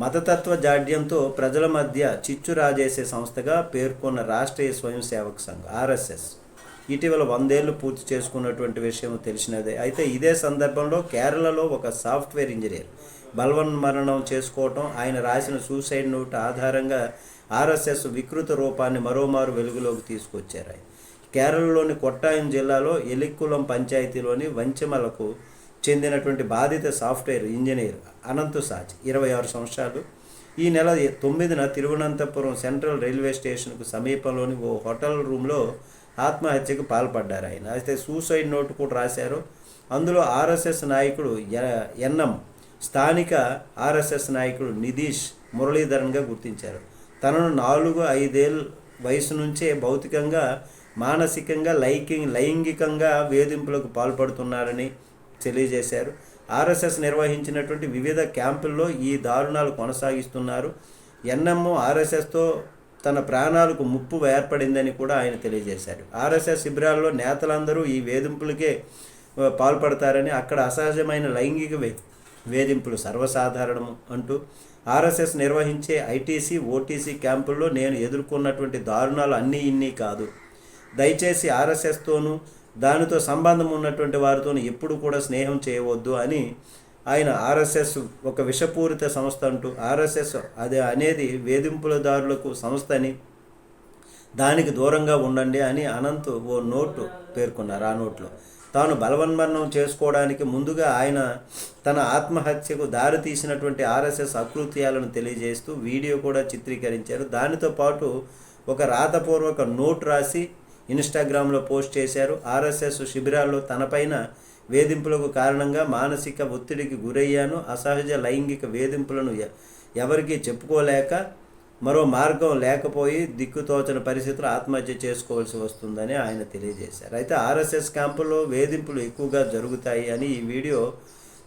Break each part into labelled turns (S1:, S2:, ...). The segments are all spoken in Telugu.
S1: మతతత్వ జాడ్యంతో ప్రజల మధ్య చిచ్చు రాజేసే సంస్థగా పేర్కొన్న రాష్ట్రీయ స్వయం సేవక సంఘ్ ఆర్ఎస్ఎస్. ఇటీవల వందేళ్ళు పూర్తి చేసుకున్నటువంటి విషయం తెలిసినదే. అయితే ఇదే సందర్భంలో కేరళలో ఒక సాఫ్ట్వేర్ ఇంజనీర్ బలవన్ మరణం చేసుకోవటం ఆయన రాసిన సూసైడ్ నోట్ ఆధారంగా ఆర్ఎస్ఎస్ వికృత రూపాన్ని మరోమారు వెలుగులోకి తీసుకొచ్చారు కేరళలోని కొట్టాయం జిల్లాలో ఎలిక్కులం పంచాయతీలోని వంచెమలకు చెందినటువంటి బాధిత సాఫ్ట్వేర్ ఇంజనీర్ అనంత్ సాజ్ ఇరవై ఆరు సంవత్సరాలు. ఈ నెల తొమ్మిదిన తిరువనంతపురం సెంట్రల్ రైల్వే స్టేషన్కు సమీపంలోని ఓ హోటల్ రూమ్లో ఆత్మహత్యకు పాల్పడ్డారు ఆయన. అయితే సూసైడ్ నోట్ కూడా రాశారు. అందులో ఆర్ఎస్ఎస్ నాయకుడు ఎ- ఎన్ఎం స్థానిక ఆర్ఎస్ఎస్ నాయకుడు నిధీష్ మురళీధరన్గా గుర్తించారు. తనను నాలుగు ఐదేళ్ళ వయసు నుంచే భౌతికంగా మానసికంగా లైకింగ్ లైంగికంగా వేధింపులకు పాల్పడుతున్నారని తెలియజేశారు. ఆర్ఎస్ఎస్ నిర్వహించినటువంటి వివిధ క్యాంపుల్లో ఈ దారుణాలు కొనసాగిస్తున్నారు. ఎన్ఎంఓ ఆర్ఎస్ఎస్తో తన ప్రాణాలకు ముప్పు ఏర్పడిందని కూడా ఆయన తెలియజేశారు. ఆర్ఎస్ఎస్ శిబిరాల్లో నేతలందరూ ఈ వేధింపులకే పాల్పడతారని అక్కడ అసహజమైన లైంగిక వే వేధింపులు సర్వసాధారణము అంటూ ఆర్ఎస్ఎస్ నిర్వహించే ఐటీసీ ఓటీసీ క్యాంపుల్లో నేను ఎదుర్కొన్నటువంటి దారుణాలు అన్నీ ఇన్ని కాదు. దయచేసి ఆర్ఎస్ఎస్తోనూ దానితో సంబంధం ఉన్నటువంటి వారితో ఎప్పుడు కూడా స్నేహం చేయవద్దు అని ఆయన ఆర్ఎస్ఎస్ ఒక విషపూరిత సంస్థ అంటూ ఆర్ఎస్ఎస్ అది అనేది వేధింపులదారులకు సంస్థ అని దానికి దూరంగా ఉండండి అని అనంత్ ఓ నోటు పేర్కొన్నారు ఆ నోట్లో. తాను బలవన్మరణం చేసుకోవడానికి ముందుగా ఆయన తన ఆత్మహత్యకు దారి తీసినటువంటి ఆర్ఎస్ఎస్ అకృత్యాలను తెలియజేస్తూ వీడియో కూడా చిత్రీకరించారు. దానితో పాటు ఒక రాతపూర్వక నోట్ రాసి ఇన్స్టాగ్రామ్లో పోస్ట్ చేశారు. ఆర్ఎస్ఎస్ శిబిరాల్లో తనపైన వేధింపులకు కారణంగా మానసిక ఒత్తిడికి గురయ్యాను. అసహజ లైంగిక వేధింపులను ఎవరికీ చెప్పుకోలేక మరో మార్గం లేకపోయి దిక్కుతోచని పరిస్థితులు ఆత్మహత్య చేసుకోవాల్సి వస్తుందని ఆయన తెలియజేశారు. అయితే ఆర్ఎస్ఎస్ క్యాంపుల్లో వేధింపులు ఎక్కువగా జరుగుతాయి అని ఈ వీడియో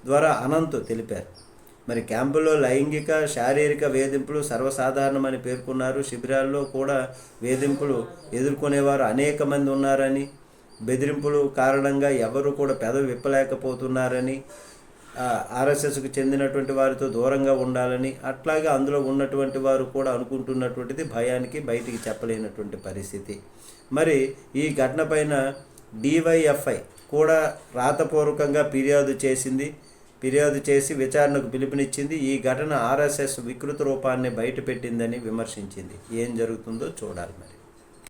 S1: ద్వారా అనంత్ తెలిపారు. మరి క్యాంపుల్లో లైంగిక శారీరక వేధింపులు సర్వసాధారణమని పేర్కొన్నారు. శిబిరాల్లో కూడా వేధింపులు ఎదుర్కొనేవారు అనేక మంది ఉన్నారని బెదిరింపులు కారణంగా ఎవరు కూడా పెదవి విప్పలేకపోతున్నారని ఆర్ఎస్ఎస్కు చెందినటువంటి వారితో దూరంగా ఉండాలని అట్లాగే అందులో ఉన్నటువంటి వారు కూడా అనుకుంటున్నటువంటిది భయానికి బయటికి చెప్పలేనటువంటి పరిస్థితి. మరి ఈ ఘటన పైన డివైఎఫ్ఐ కూడా రాతపూర్వకంగా ఫిర్యాదు చేసింది. ఫిర్యాదు చేసి విచారణకు పిలుపునిచ్చింది. ఈ ఘటన ఆర్ఎస్ఎస్ వికృత రూపాన్ని బయటపెట్టిందని విమర్శించింది. ఏం జరుగుతుందో చూడాలి మరి.